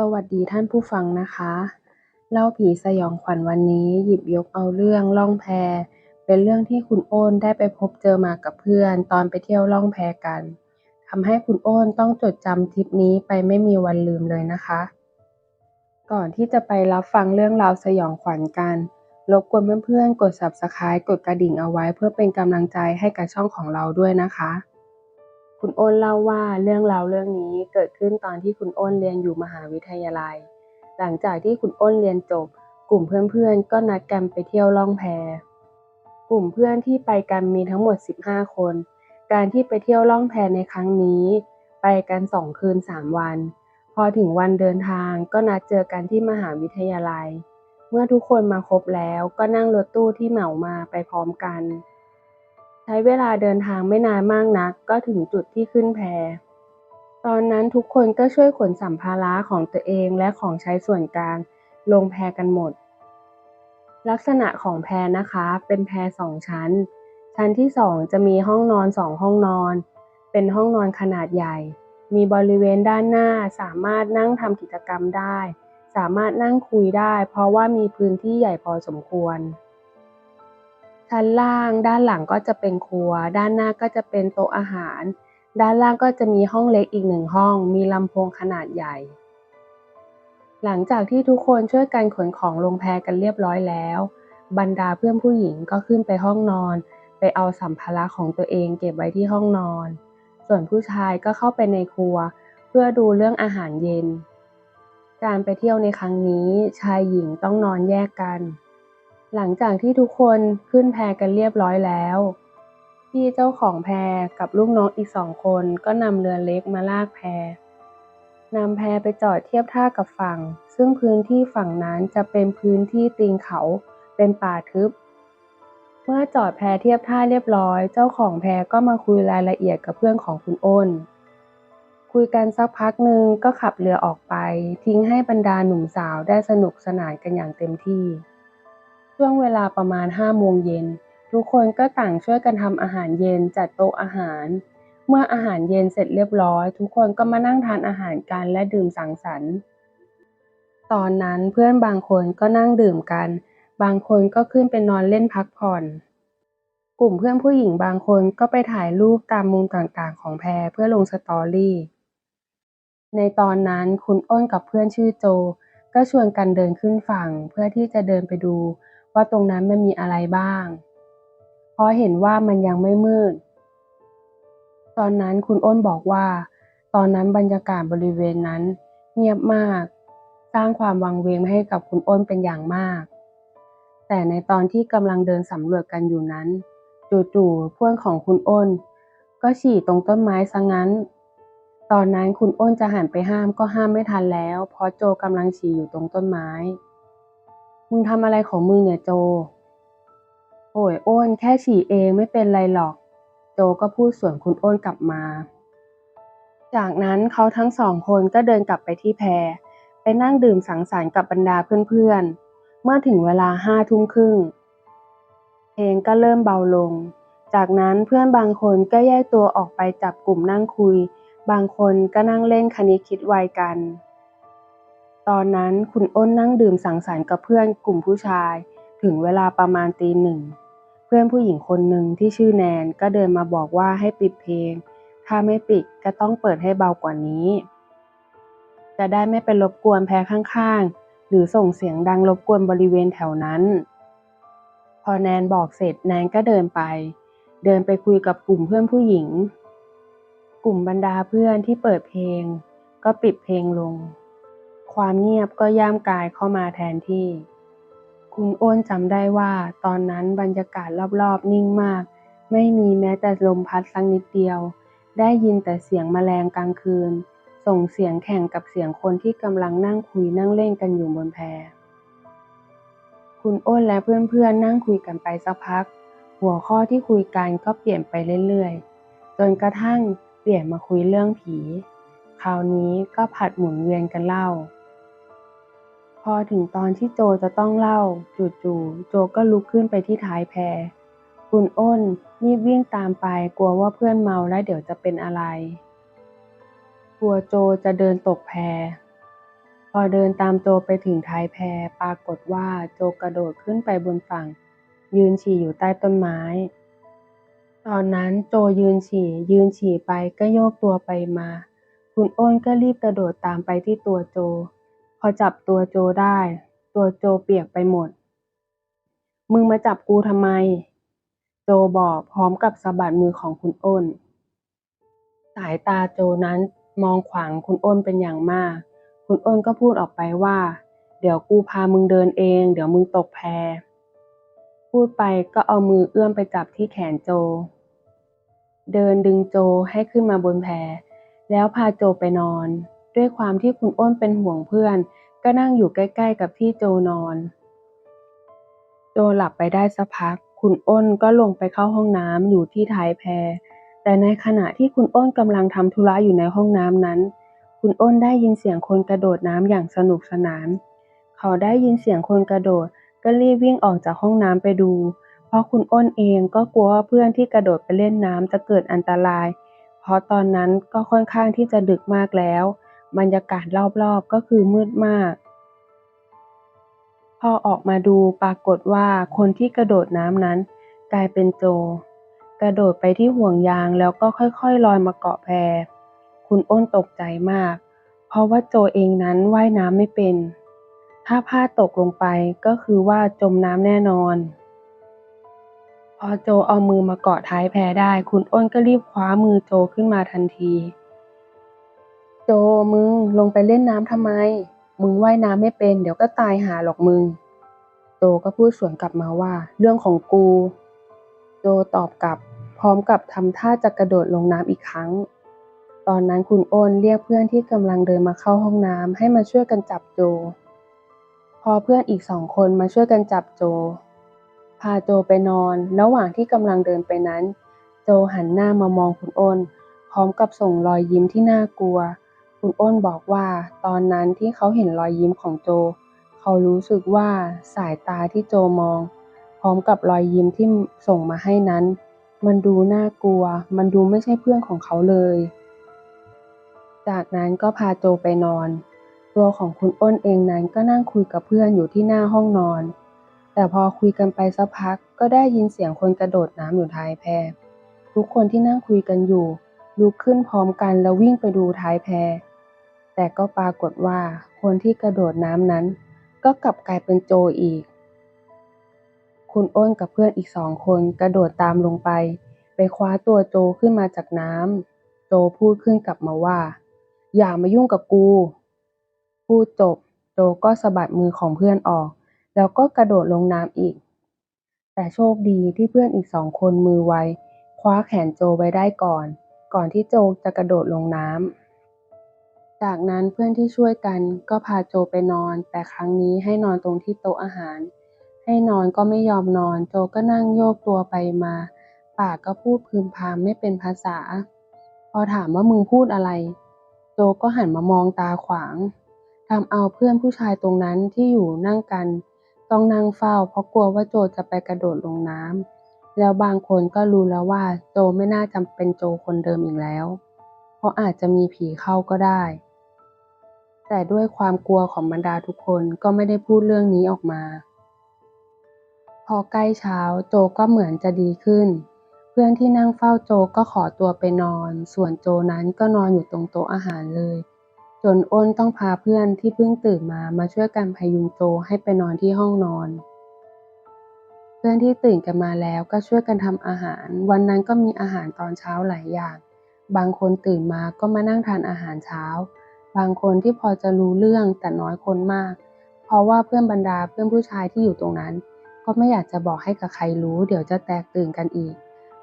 สวัสดีท่านผู้ฟังนะคะ เล่าผีสยองขวัญวันนี้หยิบยกเอาเรื่องล่องแพ เป็นเรื่องที่คุณโอนได้ไปพบเจอมากับเพื่อนตอนไปเที่ยวล่องแพกันทำให้คุณโอนต้องจดจำทริปนี้ไปไม่มีวันลืมเลยนะคะ ก่อนที่จะไปรับฟังเรื่องราวสยองขวัญกันรบกวนเพื่อนๆกด Subscribe กดกระดิ่งเอาไว้เพื่อเป็นกำลังใจให้กับช่องของเราด้วยนะคะ คุณโอนเล่าว่าเรื่องราวเรื่องนี้เกิดขึ้นตอนที่คุณโอนเรียนอยู่มหาวิทยาลัย หลังจากที่คุณโอนเรียนจบ กลุ่มเพื่อนๆ ก็นัดกันไปเที่ยวล่องแพ กลุ่มเพื่อนที่ไปกันมีทั้งหมด 15 คน การที่ไปเที่ยวล่องแพในครั้งนี้ ไปกัน2คืน3วัน พอถึงวันเดินทางก็นัดเจอกันที่มหาวิทยาลัย เมื่อทุกคนมาครบแล้วก็นั่งรถตู้ที่เหมามาไปพร้อมกัน ใช้เวลาเดินทางไม่นานมากนักก็ถึงจุดที่ขึ้นแพ ตอนนั้นทุกคนก็ช่วยขนสัมภาระของตัวเองและของใช้ส่วนกลางลงแพกันหมด ลักษณะของแพนะคะ เป็นแพสองชั้น ชั้นที่สองจะมีห้องนอนสองห้องนอน เป็นห้องนอนขนาดใหญ่ มีบริเวณด้านหน้าสามารถนั่งทำกิจกรรมได้ สามารถนั่งคุยได้ เพราะว่ามีพื้นที่ใหญ่พอสมควร ชั้นล่าง ด้านหลังก็จะเป็นครัว ด้านหน้าก็จะเป็นโต๊ะอาหาร ด้านล่างก็จะมีห้องเล็กอีกหนึ่งห้อง มีลำโพงขนาดใหญ่ หลังจากที่ทุกคนช่วยกันขนของลงแพกันเรียบร้อยแล้ว บรรดาเพื่อนผู้หญิงก็ขึ้นไปห้องนอน ไปเอาสัมภาระของตัวเองเก็บไว้ที่ห้องนอน ส่วนผู้ชายก็เข้าไปในครัว เพื่อดูเรื่องอาหารเย็น การไปเที่ยวในครั้งนี้ชายหญิงต้องนอนแยกกัน หลังจากที่ทุกคนขึ้นแพกันเรียบร้อยแล้ว พี่เจ้าของแพกับลูกน้องอีกสองคนก็นำเรือเล็กมาลากแพนำแพไปจอดเทียบท่ากับฝั่ง ซึ่งพื้นที่ฝั่งนั้นจะเป็นพื้นที่ตีนเขาเป็นป่าทึบ เมื่อจอดแพเทียบท่าเรียบร้อย เจ้าของแพก็มาคุยรายละเอียดกับเพื่อนของคุณอ้น คุยกันสักพักหนึ่งก็ขับเรือออกไป ทิ้งให้บรรดาหนุ่มสาวได้สนุกสนานกันอย่างเต็มที่ ช่วงเวลาประมาณห้าโมงเย็น ทุกคนก็ต่างช่วยกันทำอาหารเย็นจัดโต๊ะอาหาร เมื่ออาหารเย็นเสร็จเรียบร้อย ทุกคนก็มานั่งทานอาหารกันและดื่มสังสรรค์ ตอนนั้นเพื่อนบางคนก็นั่งดื่มกัน บางคนก็ขึ้นไปนอนเล่นพักผ่อน กลุ่มเพื่อนผู้หญิงบางคนก็ไปถ่ายรูปตามมุมต่างๆ ของแพรเพื่อลงสตอรี่ ในตอนนั้นคุณอ้นกับเพื่อนชื่อโจ ก็ชวนกันเดินขึ้นฝั่งเพื่อที่จะเดินไปดู ว่าตรงนั้นมันมีอะไรบ้าง เพราะเห็นว่ามันยังไม่มืด ตอนนั้นคุณอ้นบอกว่า ตอนนั้นบรรยากาศบริเวณนั้น เงียบมาก สร้างความวังเวงให้กับคุณอ้นเป็นอย่างมาก แต่ในตอนที่กำลังเดินสำรวจกันอยู่นั้นจู่ๆเพื่อนของคุณอ้น ก็ฉี่ตรงต้นไม้ซะงั้น ตอนนั้นคุณอ้นจะหันไปห้ามก็ห้ามไม่ทันแล้ว เพราะโจกำลังฉี่อยู่ตรงต้นไม้ มึงทำอะไรของมึงเนี่ยโจ โอ้ยอ้นแค่ฉี่เองไม่เป็นไรหรอก โจก็พูดสวนคุณอ้นกลับมา จากนั้นเขาทั้งสองคนก็เดินกลับไปที่แพไปนั่งดื่มสังสรรค์กับบรรดาเพื่อนๆ เมื่อถึงเวลาห้าทุ่มครึ่งเพลงก็เริ่มเบาลง จากนั้นเพื่อนบางคนก็แยกตัวออกไปจับกลุ่มนั่งคุย บางคนก็นั่งเล่นคณิตคิดไวกัน ตอนนั้นคุณอ้นนั่งดื่มสังสรรค์กับเพื่อนกลุ่มผู้ชาย ถึงเวลาประมาณตีหนึ่ง เพื่อนผู้หญิงคนหนึ่งที่ชื่อแนนก็เดินมาบอกว่าให้ปิดเพลง ถ้าไม่ปิดก็ต้องเปิดให้เบากว่านี้ จะได้ไม่ไปรบกวนแพ้ข้างๆ หรือส่งเสียงดังรบกวนบริเวณแถวนั้น พอแนนบอกเสร็จแนนก็เดินไป เดินไปคุยกับกลุ่มเพื่อนผู้หญิง กลุ่มบรรดาเพื่อนที่เปิดเพลง ก็ปิดเพลงลง ความเงียบก็ย่ามกายเข้ามาแทนที่ คุณอ้วนจำได้ว่าตอนนั้นบรรยากาศรอบๆนิ่งมาก ไม่มีแม้แต่ลมพัดสักนิดเดียว ได้ยินแต่เสียงแมลงกลางคืน ส่งเสียงแข่งกับเสียงคนที่กำลังนั่งคุยนั่งเล่นกันอยู่บนแพคุณอ้นและเพื่อนๆนั่งคุยกันไปสักพัก หัวข้อที่คุยกันก็เปลี่ยนไปเรื่อยๆ จนกระทั่งเปลี่ยนมาคุยเรื่องผี คราวนี้ก็ผัดหมุนเวียนกันเล่า อถึงตอนที่โจจะต้องเล่า จู่ๆ โจก็ลุกขึ้นไปที่ท้ายแพคุณอ้นรีบวิ่งตามไปกลัวว่าเพื่อนเมาแล้วเดี๋ยวจะเป็นอะไร กลัวโจจะเดินตกแพพออเดินตามโจไปถึงท้ายแพ ปรากฏว่าโจกระโดดขึ้นไปบนฝั่ง ยืนฉี่อยู่ใต้ต้นไม้ ตอนนั้นโจยืนฉี่ ยืนฉี่ไปก็โยกตัวไปมา คุณอ้นก็รีบกระโดดตามไปที่ตัวโจ พอจับตัวโจได้ ตัวโจเปียกไปหมด มึงมาจับกูทำไม โจบอกพร้อมกับสะบัดมือของคุณอ้น สายตาโจนั้นมองขวางคุณอ้นเป็นอย่างมาก คุณอ้นก็พูดออกไปว่า เดี๋ยวกูพามึงเดินเอง เดี๋ยวมึงตกแพพูดไปก็เอามือเอื้อมไปจับที่แขนโจ เดินดึงโจให้ขึ้นมาบนแพแล้วพาโจไปนอน ด้วยความที่คุณอ้นเป็นห่วงเพื่อน ก็นั่งอยู่ใกล้ ๆ กับที่โจนอน โจหลับไปได้สักพัก คุณอ้นก็ลงไปเข้าห้องน้ำอยู่ที่ท้ายแพแต่ในขณะที่คุณอ้นกำลังทำธุระอยู่ในห้องน้ำนั้น คุณอ้นได้ยินเสียงคนกระโดดน้ำอย่างสนุกสนาน เขาได้ยินเสียงคนกระโดด ก็รีบวิ่งออกจากห้องน้ำไปดู เพราะคุณอ้นเองก็กลัวว่าเพื่อนที่กระโดดไปเล่นน้ำจะเกิดอันตราย เพราะตอนนั้นก็ค่อนข้างที่จะดึกมากแล้ว บรรยากาศรอบๆก็คือมืดมาก พอออกมาดูปรากฏว่าคนที่กระโดดน้ำนั้น กลายเป็นโจ กระโดดไปที่ห่วงยางแล้วก็ค่อยๆลอยมาเกาะแพคุณอ้นตกใจมาก เพราะว่าโจเองนั้นว่ายน้ำไม่เป็น ถ้าพลาดตกลงไปก็คือว่าจมน้ำแน่นอน พอโจเอามือมาเกาะท้ายแพได้ คุณอ้นก็รีบคว้ามือโจขึ้นมาทันที โจมึงลงไปเล่นน้ำทำไม มึงว่ายน้ำไม่เป็น เดี๋ยวก็ตายหาหรอกมึง โจก็พูดสวนกลับมาว่า เรื่องของกู โจตอบกลับ พร้อมกับทำท่าจะกระโดดลงน้ำอีกครั้ง ตอนนั้นคุณโอนเรียกเพื่อนที่กำลังเดินมาเข้าห้องน้ำให้มาช่วยกันจับโจ พอเพื่อนอีกสองคนมาช่วยกันจับโจ พาโจไปนอน ระหว่างที่กำลังเดินไปนั้น โจหันหน้ามามองคุณโอนพร้อมกับส่งรอยยิ้มที่น่ากลัว คุณอ้นบอกว่าตอนนั้นที่เขาเห็นรอยยิ้มของโจ เขารู้สึกว่าสายตาที่โจมอง พร้อมกับรอยยิ้มที่ส่งมาให้นั้น มันดูน่ากลัว มันดูไม่ใช่เพื่อนของเขาเลย จากนั้นก็พาโจไปนอน ตัวของคุณอ้นเองนั้นก็นั่งคุยกับเพื่อนอยู่ที่หน้าห้องนอน แต่พอคุยกันไปสักพักก็ได้ยินเสียงคนกระโดดน้ำอยู่ท้ายแพทุกคนที่นั่งคุยกันอยู่ลุกขึ้นพร้อมกันแล้ววิ่งไปดูท้ายแพ แต่ก็ปรากฏว่าคนที่กระโดดน้ำนั้น ก็กลับกลายเป็นโจอีก คุณอ้นกับเพื่อนอีกสองคนกระโดดตามลงไป ไปคว้าตัวโจขึ้นมาจากน้ำโจพูดขึ้นกลับมาว่า อย่ามายุ่งกับกู พูดจบ โจก็สะบัดมือของเพื่อนออก แล้วก็กระโดดลงน้ำอีก แต่โชคดีที่เพื่อนอีกสองคนมือไวคว้าแขนโจไว้ได้ก่อน ก่อนที่โจจะกระโดดลงน้ำ จากนั้นเพื่อนที่ช่วยกันก็พาโจไปนอน แต่ครั้งนี้ให้นอนตรงที่โต๊ะอาหาร ให้นอนก็ไม่ยอมนอน โจก็นั่งโยกตัวไปมา ปากก็พูดพึมพำไม่เป็นภาษา พอถามว่ามึงพูดอะไร โจก็หันมามองตาขวางทำเอาเพื่อนผู้ชายตรงนั้นที่อยู่นั่งกัน ต้องนั่งเฝ้า เพราะกลัวว่าโจจะไปกระโดดลงน้ำแล้วบางคนก็รู้แล้วว่า โจไม่น่าจะเป็นโจคนเดิมอีกแล้ว เพราะอาจจะมีผีเข้าก็ได้ แต่ด้วยความกลัวของบรรดาทุกคนก็ไม่ได้พูดเรื่องนี้ออกมา พอใกล้เช้าโจก็เหมือนจะดีขึ้น เพื่อนที่นั่งเฝ้าโจก็ขอตัวไปนอน ส่วนโจนั้นก็นอนอยู่ตรงโต๊ะอาหารเลย จนอ้นต้องพาเพื่อนที่เพิ่งตื่นมามาช่วยกันพยุงโจให้ไปนอนที่ห้องนอน เพื่อนที่ตื่นกันมาแล้วก็ช่วยกันทำอาหาร วันนั้นก็มีอาหารตอนเช้าหลายอย่าง บางคนตื่นมาก็มานั่งทานอาหารเช้า บางคนที่พอจะรู้เรื่องแต่น้อยคนมาก เพราะว่าเพื่อนบรรดาเพื่อนผู้ชายที่อยู่ตรงนั้น ก็ไม่อยากจะบอกให้กับใครรู้ เดี๋ยวจะแตกตื่นกันอีก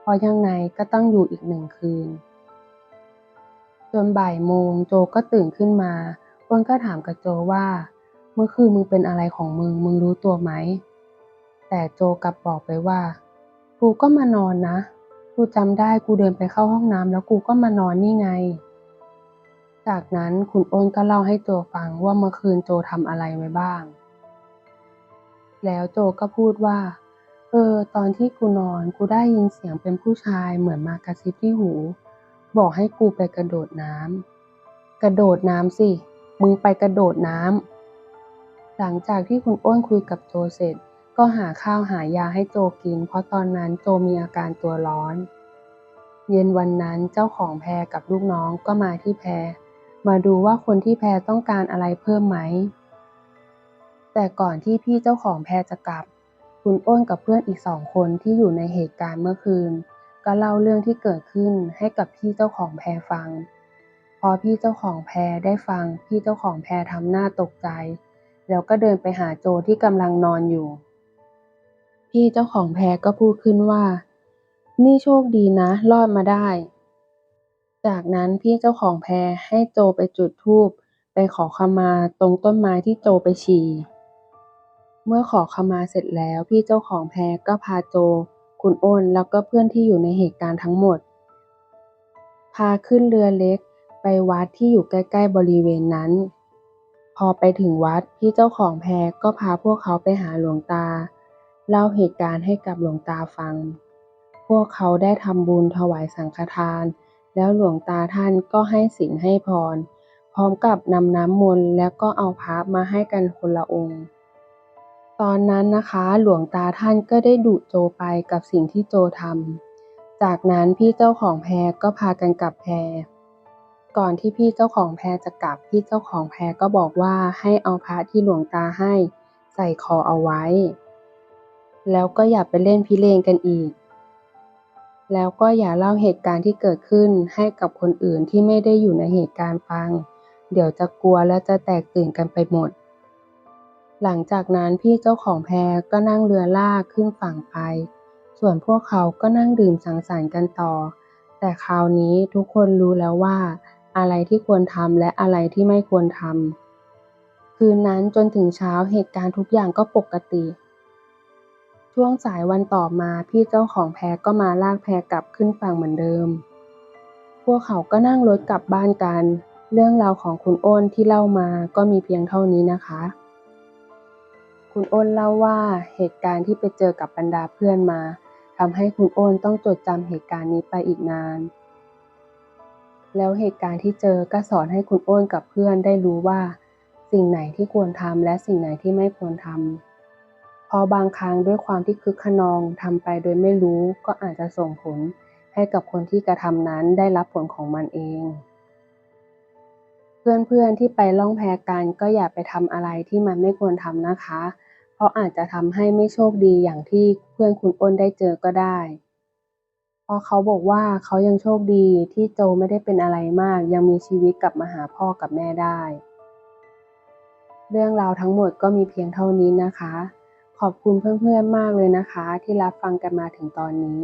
เพราะยังไงก็ต้องอยู่อีกหนึ่งคืน จนบ่ายโมงโจก็ตื่นขึ้นมาอ้นก็ถามกับโจว่า เมื่อคืนมึงเป็นอะไรของมึงมึงรู้ตัวไหม แต่โจกลับบอกไปว่า กูก็มานอนนะ กูจำได้กูเดินไปเข้าห้องน้ำแล้วกูก็มานอนนี่ไง จากนั้นคุณอ้นก็เล่าให้โจฟังว่าเมื่อคืนโจทำอะไรไว้บ้าง แล้วโจก็พูดว่า เออ ตอนที่กูนอนกูได้ยินเสียงเป็นผู้ชายเหมือนมากระซิบที่หู บอกให้กูไปกระโดดน้ำกระโดดน้ำสิ มึงไปกระโดดน้ำหลังจากที่คุณอ้นคุยกับโจเสร็จ ก็หาข้าวหายาให้โจกิน เพราะตอนนั้นโจมีอาการตัวร้อน เย็นวันนั้นเจ้าของแพรกับลูกน้องก็มาที่แพร มาดูว่าคนที่แพรต้องการอะไรเพิ่มไหม แต่ก่อนที่พี่เจ้าของแพรจะกลับ คุณอ้นกับเพื่อนอีกสองคนที่อยู่ในเหตุการณ์เมื่อคืน ก็เล่าเรื่องที่เกิดขึ้นให้กับพี่เจ้าของแพรฟัง พอพี่เจ้าของแพรได้ฟัง พี่เจ้าของแพรทำหน้าตกใจ แล้วก็เดินไปหาโจที่กำลังนอนอยู่ พี่เจ้าของแพรก็พูดขึ้นว่า นี่โชคดีนะ รอดมาได้ จากนั้นพี่เจ้าของแพรให้โจไปจุดธูปไปขอขมาตรงต้นไม้ที่โจไปฉี่ เมื่อขอขมาเสร็จแล้วพี่เจ้าของแพรก็พาโจ คุณอ้นแล้วก็เพื่อนที่อยู่ในเหตุการณ์ทั้งหมด พาขึ้นเรือเล็กไปวัดที่อยู่ใกล้ๆบริเวณนั้น พอไปถึงวัดพี่เจ้าของแพก็พาพวกเขาไปหาหลวงตา เล่าเหตุการณ์ให้กับหลวงตาฟัง พวกเขาได้ทำบุญถวายสังฆทาน แล้วหลวงตาท่านก็ให้ศีลให้พร พร้อมกับนำน้ำมนต์แล้วก็เอาพระมาให้กันคนละองค์ ตอนนั้นนะคะหลวงตาท่านก็ได้ดุโจไปกับสิ่งที่โจทำจากนั้นพี่เจ้าของแพก็พากันกลับแพก่อนที่พี่เจ้าของแพจะกลับ พี่เจ้าของแพก็บอกว่าให้เอาพระที่หลวงตาให้ใส่คอเอาไว้ แล้วก็อย่าไปเล่นพิเรนกันอีก แล้วก็อย่าเล่าเหตุการณ์ที่เกิดขึ้นให้กับคนอื่นที่ไม่ได้อยู่ในเหตุการณ์ฟัง เดี๋ยวจะกลัวและจะแตกตื่นกันไปหมด หลังจากนั้นพี่เจ้าของแพก็นั่งเรือลากขึ้นฝั่งไป ส่วนพวกเขาก็นั่งดื่มสังสรรค์กันต่อ แต่คราวนี้ทุกคนรู้แล้วว่า อะไรที่ควรทำและอะไรที่ไม่ควรทำคืนนั้นจนถึงเช้าเหตุการณ์ทุกอย่างก็ปกติ ช่วงสายวันต่อมาพี่เจ้าของแพก็มาลากแพกลับขึ้นฝั่งเหมือนเดิม พวกเขาก็นั่งรถกลับบ้านกัน เรื่องราวของคุณอ้นที่เล่ามาก็มีเพียงเท่านี้นะคะ คุณอ้นเล่าว่าเหตุการณ์ที่ไปเจอกับบรรดาเพื่อนมาทำให้คุณอ้นต้องจดจำเหตุการณ์นี้ไปอีกนาน แล้วเหตุการณ์ที่เจอก็สอนให้คุณอ้นกับเพื่อนได้รู้ว่า สิ่งไหนที่ควรทำและสิ่งไหนที่ไม่ควรทำ ราะบางครั้งด้วยความที่คึกขนองทำไปโดยไม่รู้ก็อาจจะส่งผลให้กับคนที่กระทำนั้นได้รับผลของมันเอง เพื่อนๆที่ไปล่องแพกันก็อย่าไปทำอะไรที่มันไม่ควรทำนะคะ เพราะอาจจะทำให้ไม่โชคดีอย่างที่เพื่อนคุณอ้นได้เจอก็ได้ เพราะเขาบอกว่าเขายังโชคดีที่โจไม่ได้เป็นอะไรมาก ยังมีชีวิตกลับมาหาพ่อกับแม่ได้ เรื่องราวทั้งหมดก็มีเพียงเท่านี้นะคะ ขอบคุณเพื่อนๆมากเลยนะคะ ที่รับฟังกันมาถึงตอนนี้